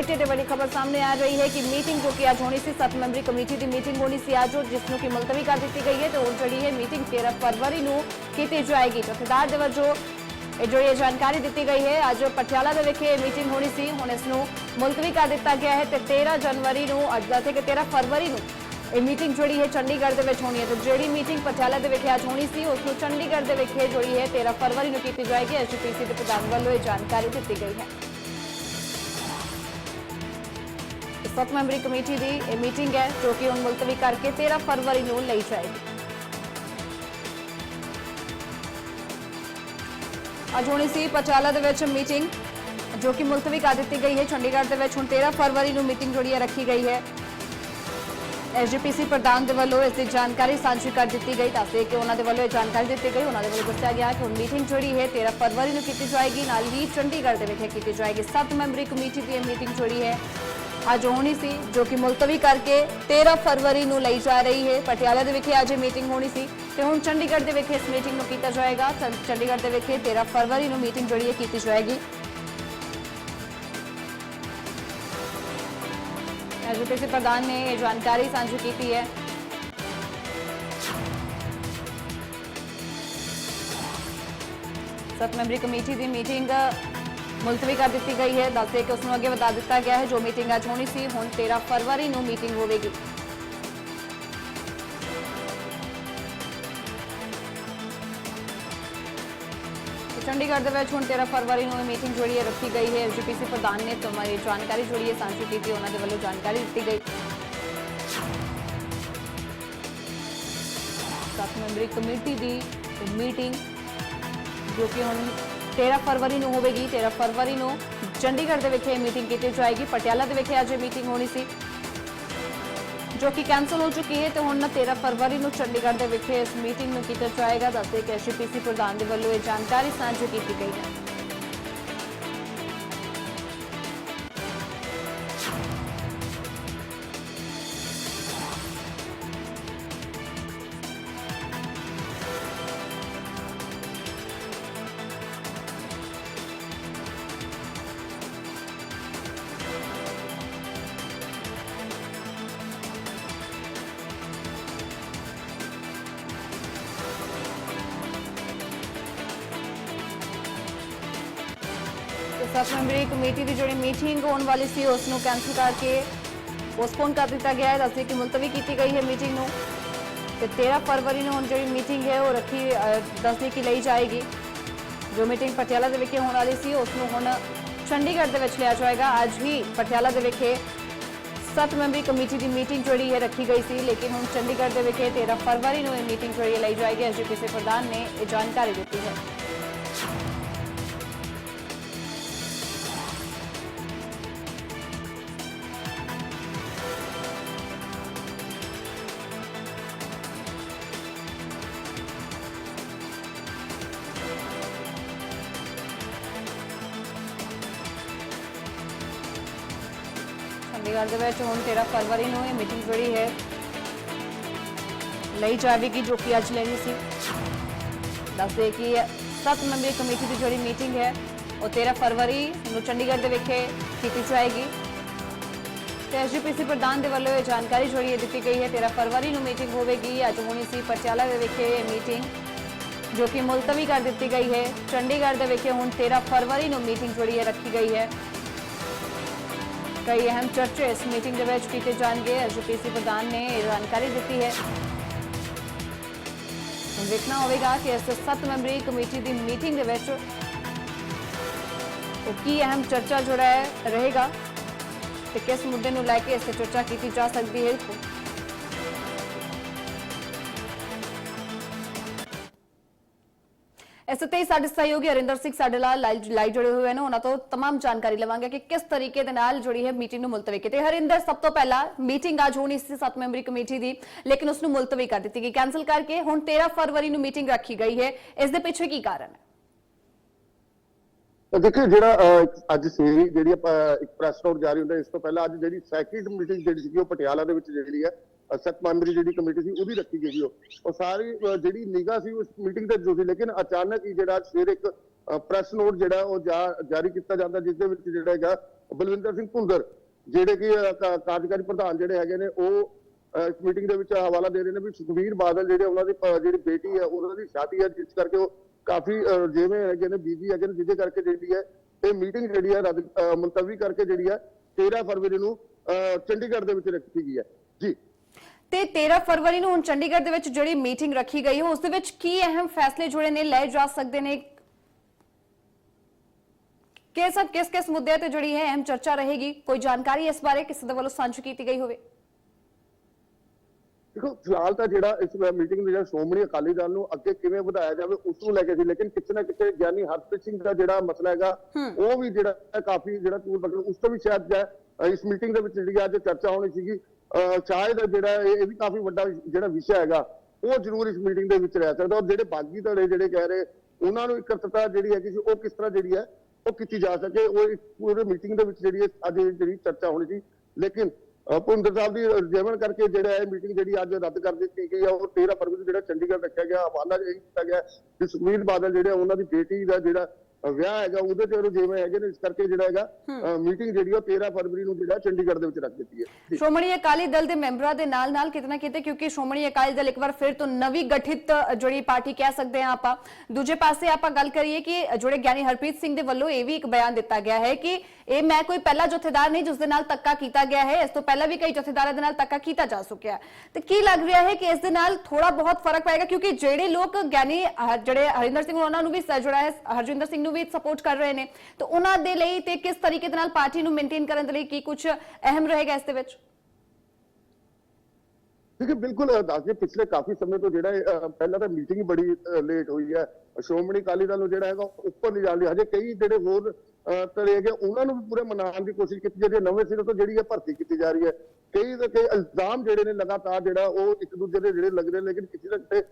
Bulletin ਤੇ ਬੜੀ ਖਬਰ ਸਾਹਮਣੇ ਆ ਰਹੀ ਹੈ ਕਿ ਮੀਟਿੰਗ ਜੋ ਕਿ ਅੱਜ ਹੋਣੀ ਸੀ, ਸੱਤ ਮੈਂਬਰੀ ਕਮੇਟੀ ਦੀ ਮੀਟਿੰਗ ਹੋਣੀ ਸੀ ਅੱਜ ਜਿਸ ਨੂੰ ਕਿ ਮੁਲਤਵੀ ਕਰ ਦਿੱਤੀ ਗਈ ਹੈ ਤੇ ਉਹ ਜਿਹੜੀ ਹੈ ਮੀਟਿੰਗ 13 ਫਰਵਰੀ ਨੂੰ ਕੀਤੀ ਜਾਏਗੀ। ਜਥੇਦਾਰ ਦੇ ਵਜੋਂ ਜੋ ਇਹ ਜਾਣਕਾਰੀ ਦਿੱਤੀ ਗਈ ਹੈ, ਅੱਜ ਪਟਿਆਲਾ ਦੇ ਵਿਖੇ ਮੀਟਿੰਗ ਹੋਣੀ ਸੀ, ਹੁਣ ਇਸ ਨੂੰ ਮੁਲਤਵੀ ਕਰ ਦਿੱਤਾ ਗਿਆ ਹੈ ਤੇ 13 ਜਨਵਰੀ ਨੂੰ, ਅੱਜ ਦਾ ਤੇ ਕਿ 13 ਫਰਵਰੀ ਨੂੰ ਇਹ ਮੀਟਿੰਗ ਜਿਹੜੀ ਹੈ ਚੰਡੀਗੜ੍ਹ ਦੇ ਵਿੱਚ ਹੋਣੀ ਹੈ। ਤੇ ਜਿਹੜੀ ਮੀਟਿੰਗ ਪਟਿਆਲਾ ਦੇ ਵਿਖੇ ਅੱਜ ਹੋਣੀ ਸੀ, ਉਸ ਨੂੰ ਚੰਡੀਗੜ੍ਹ ਦੇ ਵਿਖੇ ਜਿਹੜੀ ਹੈ 13 ਫਰਵਰੀ ਨੂੰ ਕੀਤੀ ਜਾਏਗੀ। ਐਸਜੀਪੀਸੀ ਦੇ ਪ੍ਰਧਾਨ ਵੱਲੋਂ ਇਹ ਜਾਣਕਾਰੀ ਦਿੱਤੀ ਗਈ ਹੈ। ਸੱਤ ਮੈਂਬਰੀ ਕਮੇਟੀ ਦੀ ਇਹ ਮੀਟਿੰਗ ਹੈ, ਜੋ ਕਿ ਹੁਣ ਮੁਲਤਵੀ ਕਰਕੇ 13 ਫਰਵਰੀ ਨੂੰ ਲਈ ਜਾਏਗੀ। ਅੱਜ ਹੋਣੀ ਸੀ ਪਟਿਆਲਾ ਦੇ ਵਿੱਚ ਮੀਟਿੰਗ, ਜੋ ਕਿ ਮੁਲਤਵੀ ਕਰ ਦਿੱਤੀ ਗਈ ਹੈ। ਚੰਡੀਗੜ੍ਹ ਦੇ ਵਿੱਚ ਹੁਣ 13 ਫਰਵਰੀ ਨੂੰ ਮੀਟਿੰਗ ਜਿਹੜੀ ਹੈ ਰੱਖੀ ਗਈ ਹੈ। ਐਸਜੀਪੀਸੀ ਪ੍ਰਧਾਨ ਦੇ ਵੱਲੋਂ ਇਸ ਦੀ ਜਾਣਕਾਰੀ ਸਾਂਝੀ ਕਰ ਦਿੱਤੀ ਗਈ। ਦੱਸਦੇ ਕਿ ਉਹਨਾਂ ਦੇ ਵੱਲੋਂ ਇਹ ਜਾਣਕਾਰੀ ਦਿੱਤੀ ਗਈ। ਉਹਨਾਂ ਦੇ ਵੱਲੋਂ ਦੱਸਿਆ ਗਿਆ ਕਿ ਹੁਣ ਮੀਟਿੰਗ ਜਿਹੜੀ ਹੈ 13 ਫਰਵਰੀ ਨੂੰ ਕੀਤੀ ਜਾਏਗੀ। ਨਾਲ ਹੀ ਚੰਡੀਗੜ੍ਹ ਦੇ ਵਿਖੇ ਕੀਤੀ ਜਾਏਗੀ। ਸੱਤ ਮੈਂਬਰੀ ਕਮੇਟੀ ਦੀ ਇਹ ਮੀਟਿੰਗ ਜਿਹੜੀ ਹੈ। ਅੱਜ ਹੋਣੀ ਸੀ, ਜੋ ਕਿ ਮੁਲਤਵੀ ਕਰਕੇ 13 ਫਰਵਰੀ ਨੂੰ ਲਈ ਜਾ ਰਹੀ ਹੈ। ਪਟਿਆਲਾ ਦੇ ਵਿਖੇ ਅੱਜ ਇਹ ਮੀਟਿੰਗ ਹੋਣੀ ਸੀ ਤੇ ਹੁਣ ਚੰਡੀਗੜ੍ਹ ਦੇ ਵਿਖੇ ਇਸ ਮੀਟਿੰਗ ਨੂੰ ਕੀਤਾ ਜਾਏਗਾ। ਚੰਡੀਗੜ੍ਹ ਦੇ ਵਿਖੇ 13 ਫਰਵਰੀ ਨੂੰ ਮੀਟਿੰਗ ਜਿਹੜੀ ਹੈ ਕੀਤੀ ਜਾਏਗੀ। ਐਜੂਕੇਸ਼ਨ ਪ੍ਰਧਾਨ ਨੇ ਇਹ ਜਾਣਕਾਰੀ ਸਾਂਝੀ ਕੀਤੀ ਹੈ। ਸੱਤ ਮੈਂਬਰੀ ਕਮੇਟੀ ਦੀ ਮੀਟਿੰਗ ਮੁਲਤਵੀ ਕਰ ਦਿੱਤੀ ਗਈ ਹੈ। ਦੱਸਦੇ ਕਿ ਉਸ ਨੂੰ ਅੱਗੇ ਵਧਾ ਦਿੱਤਾ ਗਿਆ ਹੈ। ਜੋ ਮੀਟਿੰਗ ਅੱਜ ਹੋਣੀ ਸੀ, ਹੁਣ 13 ਫਰਵਰੀ ਨੂੰ ਮੀਟਿੰਗ ਹੋਵੇਗੀ। ਚੰਡੀਗੜ੍ਹ ਦੇ ਵਿੱਚ ਹੁਣ 13 ਫਰਵਰੀ ਨੂੰ ਇਹ ਮੀਟਿੰਗ ਜਿਹੜੀ ਹੈ ਰੱਖੀ ਗਈ ਹੈ। ਐਸਜੀਪੀਸੀ ਪ੍ਰਧਾਨ ਨੇ ਤੁਹਾਡੀ ਜਾਣਕਾਰੀ ਜਿਹੜੀ ਹੈ। ਸਾਂਝੀ ਕੀਤੀ, ਉਹਨਾਂ ਦੇ ਵੱਲੋਂ ਜਾਣਕਾਰੀ ਦਿੱਤੀ ਗਈ। ਸੱਤ ਮੈਂਬਰੀ ਕਮੇਟੀ ਦੀ ਮੀਟਿੰਗ, ਜੋ ਕਿ ਹੁਣ 13 ਫਰਵਰੀ ਨੂੰ ਹੋਵੇਗੀ 13 ਫਰਵਰੀ ਨੂੰ ਚੰਡੀਗੜ੍ਹ ਦੇ ਵਿਖੇ ਮੀਟਿੰਗ ਕੀਤੀ ਜਾਏਗੀ, ਪਟਿਆਲਾ ਦੇ ਵਿਖੇ ਅੱਜ ਇਹ ਮੀਟਿੰਗ ਹੋਣੀ ਸੀ। ਜੋ ਕਿ ਕੈਨਸਲ ਹੋ ਚੁੱਕੀ ਹੈ ਤੇ ਹੁਣ ਨਾ 13 ਫਰਵਰੀ ਨੂੰ ਚੰਡੀਗੜ੍ਹ ਦੇ ਵਿਖੇ ਇਸ ਮੀਟਿੰਗ ਨੂੰ ਕੀਤਾ ਜਾਏਗਾ, ਦੱਸਦੇ ਕਿ ਐਸਜੀਪੀਸੀ ਪ੍ਰਧਾਨ ਦੇ ਵੱਲੋਂ ਇਹ ਜਾਣਕਾਰੀ ਸਾਂਝੀ ਕੀਤੀ ਗਈ ਹੈ। ਦਸ ਮੈਂਬਰੀ ਕਮੇਟੀ ਦੀ ਜਿਹੜੀ ਮੀਟਿੰਗ ਹੋਣ ਵਾਲੀ ਸੀ ਉਸ ਨੂੰ ਕੈਨਸਲ ਕਰਕੇ ਪੋਸਟਪੋਨ ਕਰ ਦਿੱਤਾ ਗਿਆ ਹੈ। ਦੱਸਦੇ ਕਿ ਮੁਲਤਵੀ ਕੀਤੀ ਗਈ ਹੈ ਮੀਟਿੰਗ ਨੂੰ। ਤੇ 13 ਫਰਵਰੀ ਨੂੰ ਹੁਣ ਜਿਹੜੀ ਮੀਟਿੰਗ ਹੈ ਉਹ ਰੱਖੀ ਅਹ, ਦੱਸਦੇ ਕਿ ਲਈ ਜਾਏਗੀ। ਜੋ ਮੀਟਿੰਗ ਪਟਿਆਲਾ ਦੇ ਵਿਖੇ ਹੋਣ ਵਾਲੀ ਸੀ ਉਸ ਨੂੰ ਹੁਣ ਚੰਡੀਗੜ੍ਹ ਦੇ ਵਿੱਚ ਲਿਆ ਜਾਏਗਾ। ਅੱਜ ਹੀ ਪਟਿਆਲਾ ਦੇ ਵਿਖੇ ਸੱਤ ਮੈਂਬਰੀ ਕਮੇਟੀ ਦੀ ਮੀਟਿੰਗ ਜਿਹੜੀ ਹੈ ਰੱਖੀ ਗਈ ਸੀ। ਲੇਕਿਨ ਹੁਣ ਚੰਡੀਗੜ੍ਹ ਦੇ ਵਿਖੇ 13 ਫਰਵਰੀ ਨੂੰ ਇਹ ਮੀਟਿੰਗ ਜਿਹੜੀ ਹੈ ਲਈ ਜਾਏਗੀ। ਐਸਜੀਪੀਸੀ ਪ੍ਰਧਾਨ ਨੇ ਇਹ ਜਾਣਕਾਰੀ ਦਿੱਤੀ ਹੈ। ਚੰਡੀਗੜ੍ਹ ਦੇ ਵਿੱਚ ਹੁਣ 13 ਫਰਵਰੀ ਨੂੰ ਇਹ ਮੀਟਿੰਗ ਜਿਹੜੀ ਹੈ ਲਈ ਜਾਵੇਗੀ ਜੋ ਕਿ ਅੱਜ ਲੈਣੀ ਸੀ। ਦੱਸਦੇ ਕਿ ਸੱਤ ਮੈਂਬਰੀ ਕਮੇਟੀ ਦੀ ਜਿਹੜੀ ਮੀਟਿੰਗ ਹੈ, ਉਹ 13 ਫਰਵਰੀ ਨੂੰ ਚੰਡੀਗੜ੍ਹ ਦੇ ਵਿਖੇ ਕੀਤੀ ਜਾਏਗੀ। ਤੇ ਐਸਜੀਪੀਸੀ ਪ੍ਰਧਾਨ ਦੇ ਵੱਲੋਂ ਇਹ ਜਾਣਕਾਰੀ ਜਿਹੜੀ ਹੈ ਦਿੱਤੀ ਗਈ ਹੈ 13 ਫਰਵਰੀ ਨੂੰ ਮੀਟਿੰਗ ਹੋਵੇਗੀ। ਅੱਜ ਹੋਣੀ ਸੀ ਪਟਿਆਲਾ ਦੇ ਵਿਖੇ ਇਹ ਮੀਟਿੰਗ ਜੋ ਕਿ ਮੁਲਤਵੀ ਕਰ ਦਿੱਤੀ ਗਈ ਹੈ। ਚੰਡੀਗੜ੍ਹ ਦੇ ਵਿਖੇ ਹੁਣ 13 ਫਰਵਰੀ ਨੂੰ ਮੀਟਿੰਗ ਜਿਹੜੀ ਹੈ ਰੱਖੀ ਗਈ ਹੈ। ਕਈ ਅਹਿਮ ਚਰਚੇ ਇਸ ਮੀਟਿੰਗ ਦੇ ਵਿੱਚ ਕੀਤੇ ਜਾਣਗੇ। ਐਸਜੀਪੀਸੀ ਪ੍ਰਧਾਨ ਨੇ ਇਹ ਜਾਣਕਾਰੀ ਦਿੱਤੀ ਹੈ। ਹੁਣ ਵੇਖਣਾ ਹੋਵੇਗਾ ਕਿ ਇਸ ਸੱਤ ਮੈਂਬਰੀ ਕਮੇਟੀ ਦੀ ਮੀਟਿੰਗ ਦੇ ਵਿੱਚ ਕੀ ਅਹਿਮ ਚਰਚਾ ਜਿਹੜਾ ਹੈ ਰਹੇਗਾ ਤੇ ਕਿਸ ਮੁੱਦੇ ਨੂੰ ਲੈ ਕੇ ਇਸ ਤੇ ਚਰਚਾ ਕੀਤੀ ਜਾ ਸਕਦੀ ਹੈ। ਇਸ ਤੇ ਸਾਡੇ ਸਹਿਯੋਗੀ ਹਰਿੰਦਰ ਸਿੰਘ ਸਾਡੇ ਨਾਲ ਲਾਈਵ ਜੁੜੇ ਹੋਏ ਨੇ। ਉਹਨਾਂ ਤੋਂ ਤਮਾਮ ਜਾਣਕਾਰੀ ਲਵਾਂਗੇ ਕਿ ਕਿਸ ਤਰੀਕੇ ਦੇ ਨਾਲ ਜੁੜੀ ਹੈ ਮੀਟਿੰਗ ਨੂੰ ਮੁਲਤਵੀ ਕੀਤੀ। ਹਰਿੰਦਰ, ਸਭ ਤੋਂ ਪਹਿਲਾਂ ਮੀਟਿੰਗ ਅੱਜ ਹੋਣੀ ਸੀ 7 ਮੈਂਬਰੀ ਕਮੇਟੀ ਦੀ, ਲੇਕਿਨ ਉਸ ਨੂੰ ਮੁਲਤਵੀ ਕਰ ਦਿੱਤੀ ਗਈ। ਕੈਨਸਲ ਕਰਕੇ ਹੁਣ 13 ਫਰਵਰੀ ਨੂੰ ਮੀਟਿੰਗ ਰੱਖੀ ਗਈ ਹੈ। ਇਸ ਦੇ ਪਿੱਛੇ ਕੀ ਕਾਰਨ ਹੈ? ਦੇਖੋ ਜਿਹੜਾ ਅੱਜ ਸਵੇਰੇ ਜਿਹੜੀ ਇੱਕ ਪ੍ਰੈਸ ਨੋਟ ਜਾਰੀ ਹੁੰਦਾ, ਇਸ ਤੋਂ ਪਹਿਲਾਂ ਅੱਜ ਜਿਹੜੀ ਸੈਕਿੰਡ ਮੀਟਿੰਗ ਜਿਹੜੀ ਸੀ ਉਹ ਪਟਿਆਲਾ ਦੇ ਵਿੱਚ ਜਿਹੜੀ ਹੈ ਸਖਤ ਸੱਤ ਮੈਂਬਰੀ ਜਿਹੜੀ ਕਮੇਟੀ ਸੀ ਉਹਦੀ ਰੱਖੀ ਗਈ ਉਹ। ਉਹ ਸਾਰੀ ਜਿਹੜੀ ਨਿਗਾਹ ਸੀ ਉਸ ਮੀਟਿੰਗ ਤੇ ਜੋ ਸੀ ਲੇਕਿਨ ਅਚਾਨਕ ਹੀ ਜਿਹੜਾ ਅੱਜ ਇੱਕ ਪ੍ਰੈਸ ਨੋਟ ਜਿਹੜਾ ਉਹ ਜਾਰੀ ਕੀਤਾ ਜਾਂਦਾ ਜਿਸ ਦੇ ਵਿੱਚ ਜਿਹੜਾ ਹੈਗਾ ਬਲਵਿੰਦਰ ਸਿੰਘ ਭੁੰਦਰ ਜਿਹੜੇ ਕਿ ਕਾਰਜਕਾਰੀ ਪ੍ਰਧਾਨ ਜਿਹੜੇ ਹੈਗੇ ਨੇ ਉਹ ਇਸ ਮੀਟਿੰਗ ਦੇ ਵਿੱਚ ਹਵਾਲਾ ਦੇ ਰਹੇ ਨੇ ਵੀ ਸੁਖਬੀਰ ਬਾਦਲ ਜਿਹੜੇ ਉਹਨਾਂ ਦੀ ਜਿਹੜੀ ਬੇਟੀ ਹੈ ਉਹਨਾਂ ਦੀ ਸ਼ਾਦੀ ਹੈ ਜਿਸ ਕਰਕੇ ਉਹ ਕਾਫੀ ਜਿਵੇਂ ਹੈਗੇ ਨੇ ਬੀਜੀ ਹੈਗੇ ਨੇ ਜਿਹਦੇ ਕਰਕੇ ਜਿਹੜੀ ਹੈ ਇਹ ਮੀਟਿੰਗ ਜਿਹੜੀ ਹੈ ਰੱਦ ਅਹ, ਮੁਲਤਵੀ ਕਰਕੇ ਜਿਹੜੀ ਹੈ 13 ਫਰਵਰੀ ਨੂੰ ਅਹ, ਚੰਡੀਗੜ੍ਹ ਦੇ ਵਿੱਚ ਰੱਖੀ ਗਈ ਹੈ। ਜੀ। ਤੇ 13 ਫਰਵਰੀ ਨੂੰ ਹੁਣ ਚੰਡੀਗੜ੍ਹ ਦੇ ਵਿੱਚ ਜਿਹੜੀ ਮੀਟਿੰਗ ਰੱਖੀ ਗਈ ਹੈ ਉਸ ਦੇ ਵਿੱਚ ਕੀ ਅਹਿਮ ਫੈਸਲੇ ਜੁੜੇ ਨੇ ਲਏ ਜਾ ਸਕਦੇ ਨੇ? ਕਿਸ ਕਿਸ ਕਿਸ ਮੁੱਦਿਆਂ ਤੇ ਜਿਹੜੀ ਹੈ ਅਹਿਮ ਚਰਚਾ ਰਹੇਗੀ? ਕੋਈ ਜਾਣਕਾਰੀ ਇਸ ਬਾਰੇ ਕਿਸੇ ਦੇ ਵੱਲੋਂ ਸਾਂਝੀ ਕੀਤੀ ਗਈ ਹੋਵੇ? ਦੇਖੋ ਫਿਲਹਾਲ ਤਾਂ ਜਿਹੜਾ ਇਸ ਮੀਟਿੰਗ ਦੇ ਜਿਹੜਾ ਸ਼੍ਰੋਮਣੀ ਅਕਾਲੀ ਦਲ ਨੂੰ ਅੱਗੇ ਕਿਵੇਂ ਵਧਾਇਆ ਜਾਵੇ ਉਸ ਨੂੰ ਲੈ ਕੇ ਸੀ ਲੇਕਿਨ ਕਿਤੇ ਨਾ ਕਿਤੇ ਗਿਆਨੀ ਹਰਪ੍ਰੀਤ ਸਿੰਘ ਦਾ ਜਿਹੜਾ ਮਸਲਾ ਹੈਗਾ ਉਹ ਵੀ ਜਿਹੜਾ ਕਾਫੀ ਜਿਹੜਾ ਤੂਰ ਬਗਲ ਉਸ ਤੋਂ ਵੀ ਸ਼ਾਇਦ ਇਸ ਮੀਟਿੰਗ ਦੇ ਵਿੱਚ ਜਿਹੜੀ ਅੱਜ ਚਰਚਾ ਹੋਣੀ ਸੀਗੀ ਸ਼ਾਇਦ ਜਿਹੜਾ ਇਹ ਵੀ ਕਾਫੀ ਵੱਡਾ ਜਿਹੜਾ ਵਿਸ਼ਾ ਹੈਗਾ, ਉਹ ਜ਼ਰੂਰ ਇਸ ਮੀਟਿੰਗ ਦੇ ਵਿੱਚ ਰਹਿ ਸਕਦਾ। ਔਰ ਜਿਹੜੇ ਬਾਗੀ ਧੜੇ ਜਿਹੜੇ ਕਹਿ ਰਹੇ, ਉਹਨਾਂ ਨੂੰ ਇਕੱਤਰਤਾ ਜਿਹੜੀ ਹੈਗੀ ਸੀ, ਉਹ ਕਿਸ ਤਰ੍ਹਾਂ ਜਿਹੜੀ ਹੈ, ਉਹ ਕੀਤੀ ਜਾ ਸਕੇ। ਉਹ ਪੂਰੇ ਮੀਟਿੰਗ ਦੇ ਵਿੱਚ ਜਿਹੜੀ ਅੱਜ ਜਿਹੜੀ ਚਰਚਾ ਹੋਣੀ ਸੀ। ਲੇਕਿਨ ਭੁੰਦਰ ਸਾਹਿਬ ਦੀ ਜੇਵਨ ਕਰਕੇ ਜਿਹੜਾ ਇਹ ਮੀਟਿੰਗ ਜਿਹੜੀ ਅੱਜ ਰੱਦ ਕਰ ਦਿੱਤੀ ਗਈ ਆ, ਉਹ 13 ਫਰਵਰੀ ਨੂੰ ਜਿਹੜਾ ਚੰਡੀਗੜ੍ਹ ਰੱਖਿਆ ਗਿਆ, ਹਵਾਲਾ ਇਹ ਕੀਤਾ ਗਿਆ। ਕਿ ਸੁਖਬੀਰ ਬਾਦਲ ਜਿਹੜੇ ਉਹਨਾਂ ਦੀ ਬੇਟੀ ਦਾ ਜਿਹੜਾ ਵਿਆਹ ਹੈਗਾ ਉਹਦੇ ਤੇ ਉਹ ਜਿਵੇਂ ਹੈਗੇ ਨੇ ਇਸ ਕਰਕੇ ਜਿਹੜਾ ਹੈਗਾ ਮੀਟਿੰਗ ਜਿਹੜੀ ਆ ਉਹ 13 ਫਰਵਰੀ ਨੂੰ ਜਿਹੜਾ ਚੰਡੀਗੜ੍ਹ ਦੇ ਵਿੱਚ ਰੱਖ ਦਿੱਤੀ ਹੈ। ਸ਼੍ਰੋਮਣੀ ਅਕਾਲੀ ਦਲ ਦੇ ਮੈਂਬਰਾਂ ਦੇ ਨਾਲ ਨਾਲ ਕਿਤੇ ਨਾ ਕਿਤੇ ਕਿਉਂਕਿ ਸ਼੍ਰੋਮਣੀ ਅਕਾਲੀ ਦਲ ਇੱਕ ਵਾਰ ਫਿਰ ਤੋਂ ਨਵੀਂ ਗਠਿਤ ਜਿਹੜੀ ਪਾਰਟੀ ਕਹਿ ਸਕਦੇ ਹਾਂ ਆਪਾਂ। ਦੂਜੇ ਪਾਸੇ ਆਪਾਂ ਗੱਲ ਕਰੀਏ ਕਿ ਜਿਹੜੇ ਗਿਆਨੀ ਹਰਪ੍ਰੀਤ ਸਿੰਘ ਦੇ ਵੱਲੋਂ ਇਹ ਵੀ ਇੱਕ ਬਿਆਨ ਦਿੱਤਾ ਗਿਆ ਹੈ ਕਿ ਇਹ ਮੈਂ ਕੋਈ ਪਹਿਲਾ ਜਥੇਦਾਰ ਨਹੀਂ ਜਿਸ ਦੇ ਨਾਲ ਧੱਕਾ ਕੀਤਾ ਗਿਆ ਹੈ। ਇਸ ਤੋਂ ਪਹਿਲਾਂ ਵੀ ਕਈ ਜਥੇਦਾਰਾਂ ਦੇ ਨਾਲ ਧੱਕਾ ਕੀਤਾ ਜਾ ਚੁੱਕਿਆ ਤੇ ਕੀ ਲੱਗ ਰਿਹਾ ਹੈ ਕਿ ਇਸ ਦੇ ਨਾਲ ਥੋੜਾ ਬਹੁਤ ਫ਼ਰਕ ਪਏਗਾ? ਕਿਉਂਕਿ ਜਿਹੜੇ ਲੋਕ ਗਿਆਨੀ ਜਿਹੜੇ ਹਰਿੰਦਰ ਸਿੰਘ ਉਹਨਾਂ ਨੂੰ ਵੀ ਜਿਹੜਾ ਹੈ। ਹਰਜਿੰਦਰ ਸਿੰਘ ਨੂੰ ਵੀ ਸਪੋਰਟ ਕਰ ਰਹੇ ਨੇ। ਤੇ ਉਹਨਾਂ ਦੇ ਲਈ ਤੇ ਕਿਸ ਤਰੀਕੇ ਦੇ ਨਾਲ ਪਾਰਟੀ ਨੂੰ ਮੇਨਟੇਨ ਕਰਨ ਦੇ ਲਈ ਕੀ ਕੁਝ ਅਹਿਮ ਰਹੇਗਾ ਇਸ ਦੇ ਵਿੱਚ? ਠੀਕ ਬਿਲਕੁਲ ਅਹ ਪਿਛਲੇ ਕਾਫੀ ਸਮੇਂ ਤੋਂ ਜਿਹੜਾ ਪਹਿਲਾਂ ਤਾਂ ਮੀਟਿੰਗ ਬੜੀ ਲੇਟ ਹੋਈ ਹੈ। ਸ਼੍ਰੋਮਣੀ ਅਕਾਲੀ ਦਲ ਨੂੰ ਜਿਹੜਾ ਹੈਗਾ ਉੱਪਰ ਨਹੀਂ ਜਾਂਦੇ। ਹਜੇ ਕਈ ਜਿਹੜੇ ਹੋਰ ਅਹ, ਹੈਗੇ ਉਹਨਾਂ ਨੂੰ ਪੂਰੇ ਮਨਾਉਣ ਦੀ ਕੋਸ਼ਿਸ਼ ਕੀਤੀ ਜਾਂਦੀ ਨਵੇਂ ਸਿਰੇ ਤੋਂ ਜਿਹੜੀ ਹੈ ਭਰਤੀ ਕੀਤੀ ਜਾ ਰਹੀ ਹੈ ਕਈ ਦੇ ਕਈ ਇਲਜ਼ਾਮ ਜਿਹੜੇ ਨੇ ਲਗਾਤਾਰ ਜਿਹੜਾ ਉਹ ਇੱਕ ਦੂਜੇ ਦੇ ਜਿਹੜੇ ਲੱਗ ਰਹੇ ਲੇਕਿਨ ਕਿਸੇ ਨਾ ਕਿਸੇ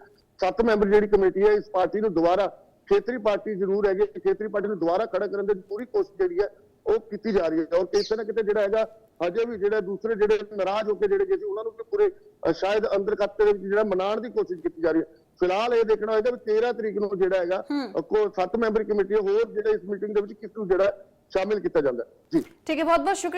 ਸੱਤ ਮੈਂਬਰ ਜਿਹੜੀ ਕਮੇਟੀ ਹੈ ਇਸ ਪਾਰਟੀ ਨੂੰ ਦੁਬਾਰਾ ਖੇਤਰੀ ਪਾਰਟੀ ਜ਼ਰੂਰ ਹੈਗੀ ਖੇਤਰੀ ਪਾਰਟੀ ਨੂੰ ਦੁਬਾਰਾ ਖੜਾ ਕਰਨ ਦੀ ਪੂਰੀ ਕੋਸ਼ਿਸ਼ ਜਿਹੜੀ ਹੈ ਉਹ ਕੀਤੀ ਜਾ ਰਹੀ ਹੈ। ਔਰ ਕਿਤੇ ਨਾ ਕਿਤੇ ਜਿਹੜਾ ਹੈਗਾ ਹਜੇ ਵੀ ਜਿਹੜਾ ਦੂਸਰੇ ਜਿਹੜੇ ਨਾਰਾਜ਼ ਹੋ ਕੇ ਜਿਹੜੇ ਸੀ ਉਹਨਾਂ ਨੂੰ ਵੀ ਪੂਰੇ ਸ਼ਾਇਦ ਅੰਦਰ ਖਾਤੇ ਦੇ ਵਿੱਚ ਜਿਹੜਾ ਮਨਾਉਣ ਦੀ ਕੋਸ਼ਿਸ਼ ਕੀਤੀ ਜਾ ਰਹੀ ਹੈ। ਫਿਲਹਾਲ ਇਹ ਦੇਖਣਾ ਹੋਏਗਾ ਵੀ 13 ਤਰੀਕ ਨੂੰ ਜਿਹੜਾ ਹੈਗਾ ਕੋ ਸੱਤ ਮੈਂਬਰੀ ਕਮੇਟੀ ਹੋਰ ਜਿਹੜੇ ਇਸ ਮੀਟਿੰਗ ਦੇ ਵਿੱਚ ਕਿਸ ਨੂੰ ਜਿਹੜਾ ਸ਼ਾਮਿਲ ਕੀਤਾ ਜਾਂਦਾ। ਜੀ। ਠੀਕ ਹੈ ਬਹੁਤ ਬਹੁਤ ਸ਼ੁਕਰੀਆ।